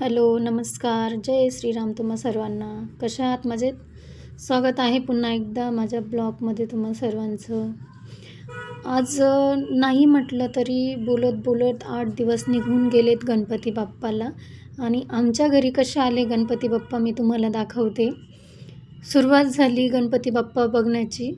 Hello नमस्कार. जय श्रीराम तुम्हा सर्वांना. कशा आहात? मजेत? स्वागत आहे पुन्हा एकदा माझ्या ब्लॉगमध्ये तुम्हा सर्वांचं. आज नाही म्हटलं तरी बोलत बोलत आठ दिवस निघून गेलेत गणपती बाप्पाला आणि आमच्या घरी कसे आले गणपती बाप्पा मी तुम्हाला दाखवते. सुरुवात झाली गणपती बाप्पा बघण्याची.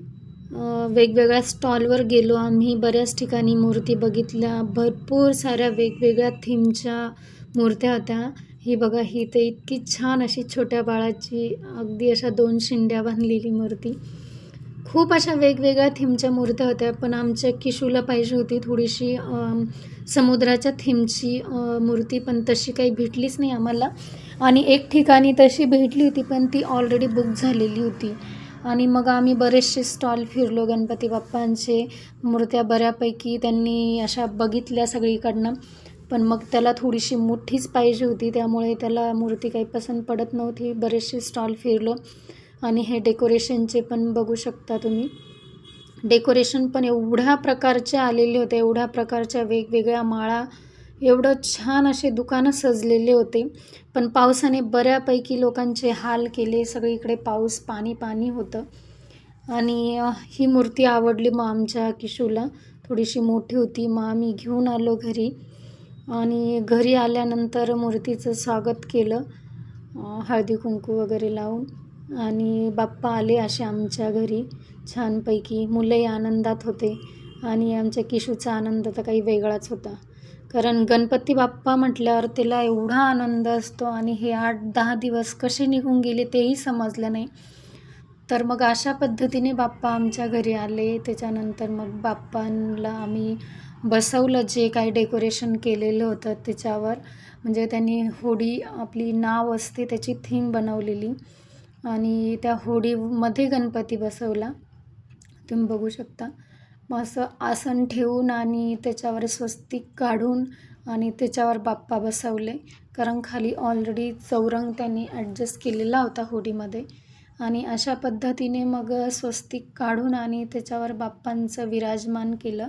वेगवेगळ्या स्टॉलवर गेलो आम्ही. बऱ्याच ठिकाणी मूर्ती बघितल्या. भरपूर साऱ्या वेगवेगळ्या थीमच्या मूर्त्या होत्या. ही बघा ही ते इतकी छान अशी छोट्या बाळाची अगदी अशा दोन शिंड्या बांधलेली मूर्ती. खूप अशा वेगवेगळ्या थीमच्या मूर्त्या होत्या पण आमच्या किशूला पाहिजे होती थोडीशी समुद्राच्या थीमची मूर्ती पण तशी काही भेटलीच नाही आम्हाला. आणि एक ठिकाणी तशी भेटली होती पण ती ऑलरेडी बुक झालेली होती. आणि मग आम्ही बरेचसे स्टॉल फिरलो गणपती बाप्पांचे मूर्त्या बऱ्यापैकी त्यांनी अशा बघितल्या सगळीकडनं. पण मग त्याला थोडीशी मोठीच पाहिजे होती त्यामुळे त्याला मूर्ती काही पसंत पडत नव्हती. बरेचसे स्टॉल फिरलो आणि हे डेकोरेशनचे पण बघू शकता तुम्ही. डेकोरेशन पण एवढ्या प्रकारचे आलेले होते एवढ्या प्रकारच्या वेगवेगळ्या माळा एवढं छान असे दुकानं सजलेले होते. पण पावसाने बऱ्यापैकी लोकांचे हाल केले सगळीकडे पाऊस पाणी पाणी होतं. आणि ही मूर्ती आवडली मग आमच्या किशूला थोडीशी मोठी होती मग आम्ही घेऊन आलो घरी. आणि घरी आल्यानंतर मूर्तीचं स्वागत केलं हळदी कुंकू वगैरे लावून. आणि बाप्पा आले असे आमच्या घरी. छानपैकी मुलंही आनंदात होते आणि आमच्या किशूचा आनंद तर काही वेगळाच होता. कारण गणपती बाप्पा म्हटल्यावर त्याला एवढा आनंद असतो आणि हे आठ दहा दिवस कसे निघून गेले तेही समजलं नाही. तर मग अशा पद्धतीने बाप्पा आमच्या घरी आले. त्याच्यानंतर मग बाप्पांना आम्ही बसवलं जे काही डेकोरेशन केलेलं होतं त्याच्यावर. म्हणजे त्यांनी होडी आपली नाव असते त्याची थीम बनवलेली. आणि त्या होडीमध्ये गणपती बसवला. तुम्ही बघू शकता. मग असं आसन ठेवून आणि त्याच्यावर स्वस्तिक काढून आणि त्याच्यावर बाप्पा बसवले. कारण खाली ऑलरेडी चौरंग त्यांनी ॲडजस्ट केलेला होता होडीमध्ये. आणि अशा पद्धतीने मग स्वस्तिक काढून आणि त्याच्यावर बाप्पांचं विराजमान केलं.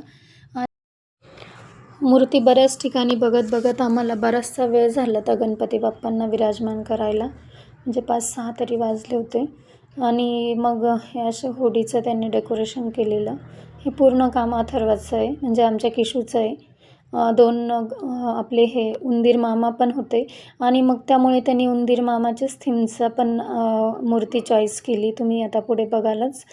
मूर्ती बऱ्याच ठिकाणी बघत बघत आम्हाला बराचसा वेळ झाला त्या गणपती बाप्पांना विराजमान करायला. म्हणजे पाच सहा तरी वाजले होते. आणि मग हे असं होडीचं त्यांनी डेकोरेशन केलेलं. हे पूर्ण काम अथर्वाचं आहे. म्हणजे आमच्या किशूचं आहे. दोन आपले हे उंदीर मामा पण होते. आणि मग त्यामुळे त्यांनी उंदीर मामाच्याच थीमचा पण मूर्ती चॉईस केली. तुम्ही आता पुढे बघालच.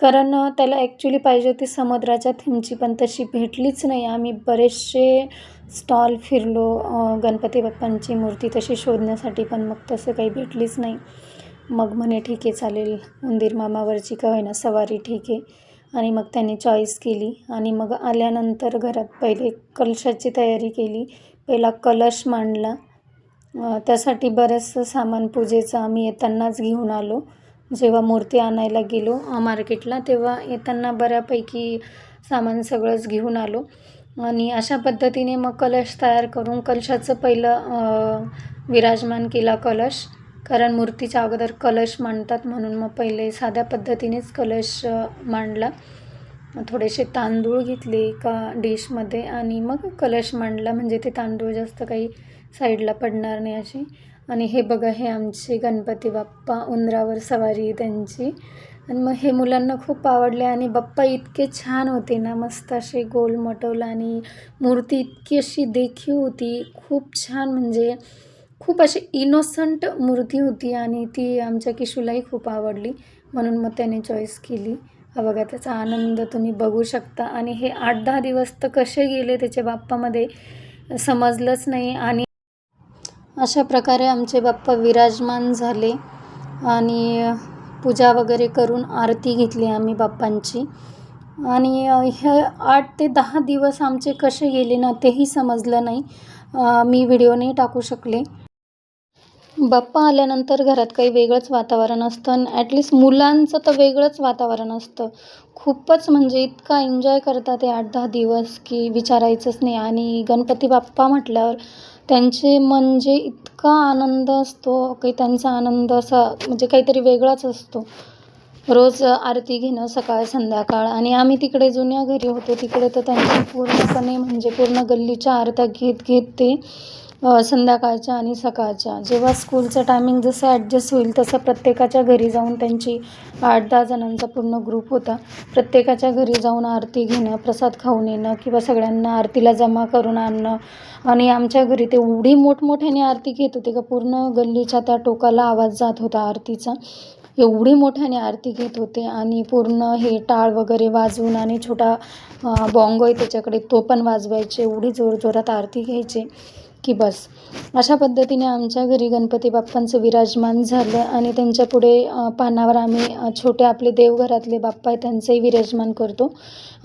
कारण त्याला ॲक्च्युली पाहिजे होती समुद्राच्या थीमची पण तशी भेटलीच नाही. आम्ही बरेचसे स्टॉल फिरलो गणपती बाप्पांची मूर्ती तशी शोधण्यासाठी पण मग तसं काही भेटलीच नाही. मग म्हणे ठीक आहे चालेल. उंदीर मामावरची का होईना सवारी ठीक आहे. आणि मग त्याने चॉईस केली. आणि मग आल्यानंतर घरात पहिले कलशाची तयारी केली. पहिला कलश मांडला. त्यासाठी बरंचसं सामान पूजेचं आम्ही येतानाच घेऊन आलो. जेव्हा मूर्ती आणायला गेलो मार्केटला तेव्हा येताना बऱ्यापैकी सामान सगळंच घेऊन आलो. आणि अशा पद्धतीने मग कलश तयार करून कलशाचं पहिलं विराजमान केला कलश. कारण मूर्तीच्या अगोदर कलश मांडतात म्हणून मग पहिले साध्या पद्धतीनेच कलश मांडला. थोडेसे तांदूळ घेतले एका डिशमध्ये आणि मग कलश मांडला. म्हणजे ते तांदूळ जास्त काही साईडला पडणार नाही असे. आणि हे बघा हे आमचे गणपती बाप्पा उंदरावर सवारी त्यांची. आणि मग हे मुलांना खूप आवडले आणि बाप्पा इतके छान होते ना मस्त असे गोल मटवला आणि मूर्ती इतकी अशी देखीव होती खूप छान. म्हणजे खूप अशी इनोसंट मूर्ती होती आणि ती आमच्या किशूलाही खूप आवडली. म्हणून मग त्याने चॉईस केली. हा बघा त्याचा आनंद तुम्ही बघू शकता. आणि हे आठ दहा दिवस तर कसे गेले त्याच्या बाप्पामध्ये समजलंच नाही. आणि अशा प्रकारे आमचे बाप्पा विराजमान झाले आणि पूजा वगैरे करून आरती घेतली आम्ही बाप्पांची. आणि हे आठ ते दहा दिवस आमचे कसे गेले ना तेही समजलं नाही. मी व्हिडिओ नाही टाकू शकले. बाप्पा आल्यानंतर घरात काही वेगळंच वातावरण असतं आणि ॲटलिस्ट मुलांचं तर वेगळंच वातावरण असतं. खूपच म्हणजे इतका एन्जॉय करतात ते आठ दहा दिवस की विचारायचंच नाही. आणि गणपती बाप्पा म्हटल्यावर त्यांचे म्हणजे इतका आनंद असतो काही त्यांचा आनंद असा म्हणजे काहीतरी वेगळाच असतो. रोज आरती घेणं सकाळ संध्याकाळ आणि आम्ही तिकडे जुन्या घरी होतो तिकडे तर त्यांची पूर्णपणे म्हणजे पूर्ण गल्लीच्या आरत्या घेत घेत ते संध्याकाळच्या आणि सकाळच्या. जेव्हा स्कूलचं टायमिंग जसं ॲडजस्ट होईल तसं प्रत्येकाच्या घरी जाऊन त्यांची आठ दहा जणांचा पूर्ण ग्रुप होता. प्रत्येकाच्या घरी जाऊन आरती घेणं प्रसाद खाऊन येणं किंवा सगळ्यांना आरतीला जमा करून आणणं आणि आमच्या घरी ते एवढी मोठमोठ्याने आरती घेत होते का पूर्ण गल्लीच्या त्या टोकाला आवाज जात होता आरतीचा. एवढी मोठ्याने आरती घेत होते आणि पूर्ण हे टाळ वगैरे वाजवून आणि छोटा बॉंगो आहे त्याच्याकडे तो पण वाजवायचे. एवढी जोरजोरात आरती घ्यायचे. की बस. अशा पद्धतीने आमच्या घरी गणपती बाप्पांचं विराजमान झालं आणि त्यांच्या पुढे पानावर आम्ही छोटे आपले देवघरातले बाप्पा आहे त्यांचंही विराजमान करतो.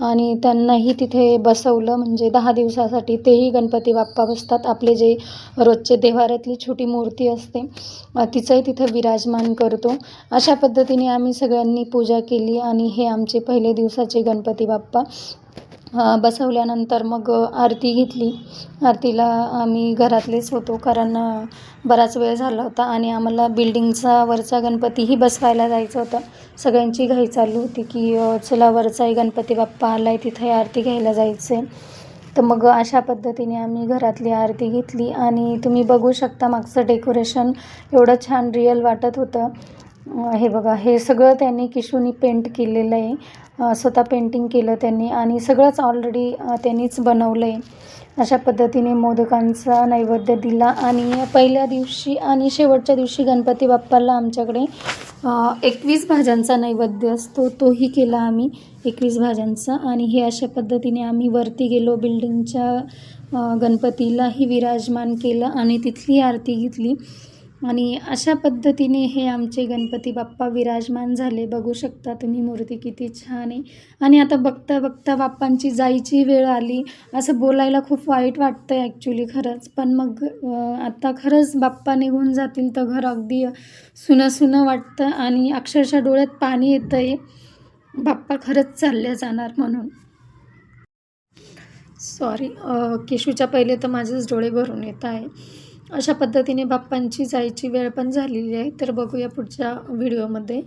आणि त्यांनाही तिथे बसवलं म्हणजे दहा दिवसासाठी तेही गणपती बाप्पा बसतात. आपले जे रोजचे देवारातली छोटी मूर्ती असते तिचंही तिथे विराजमान करतो. अशा पद्धतीने आम्ही सगळ्यांनी पूजा केली आणि हे आमचे पहिले दिवसाचे गणपती बाप्पा. बसवल्यानंतर मग आरती घेतली. आरतीला आम्ही घरातलेच होतो कारण बराच वेळ झाला होता आणि आम्हाला बिल्डिंगचा वरचा गणपतीही बसवायला जायचं होतं. सगळ्यांची घाई चालू होती की चला वरचाही गणपती बाप्पा आला आहे तिथे आरती घ्यायला जायचं आहे तर मग अशा पद्धतीने आम्ही घरातली आरती घेतली आणि तुम्ही बघू शकता मागचं डेकोरेशन एवढं छान रिअल वाटत होतं. हे बघा हे सगळं त्यांनी किशूनी पेंट केलेलं आहे. स्वतः पेंटिंग केलं त्यांनी आणि सगळंच ऑलरेडी त्यांनीच बनवलं आहे अशा पद्धतीने मोदकांचा नैवेद्य दिला आणि पहिल्या दिवशी आणि शेवटच्या दिवशी गणपती बाप्पाला आमच्याकडे एकवीस भाज्यांचा नैवेद्य असतो तोही केला आम्ही एकवीस भाज्यांचा. आणि हे अशा पद्धतीने आम्ही वरती गेलो बिल्डिंगच्या गणपतीलाही विराजमान केलं आणि तिथली आरती घेतली. आणि अशा पद्धतीने हे आमचे गणपती बाप्पा विराजमान झाले. बघू शकता तुम्ही मूर्ती किती छान आहे. आणि आता बघता बघता बाप्पांची जायची वेळ आली. असं बोलायला खूप वाईट वाटतं आहे ॲक्च्युली खरंच. पण मग आता खरंच बाप्पा निघून जातील तर घर अगदी सुनं सुनं वाटतं आणि अक्षरशः डोळ्यात पाणी येतं आहे बाप्पा खरंच चालले जाणार म्हणून. सॉरी केशूच्या पहिले तर माझेच डोळे भरून येत आहे. अशा पद्धतीने बाप्पांची जायची वेळ पण झालेली आहे. तर बघूया पुढच्या व्हिडिओमध्ये.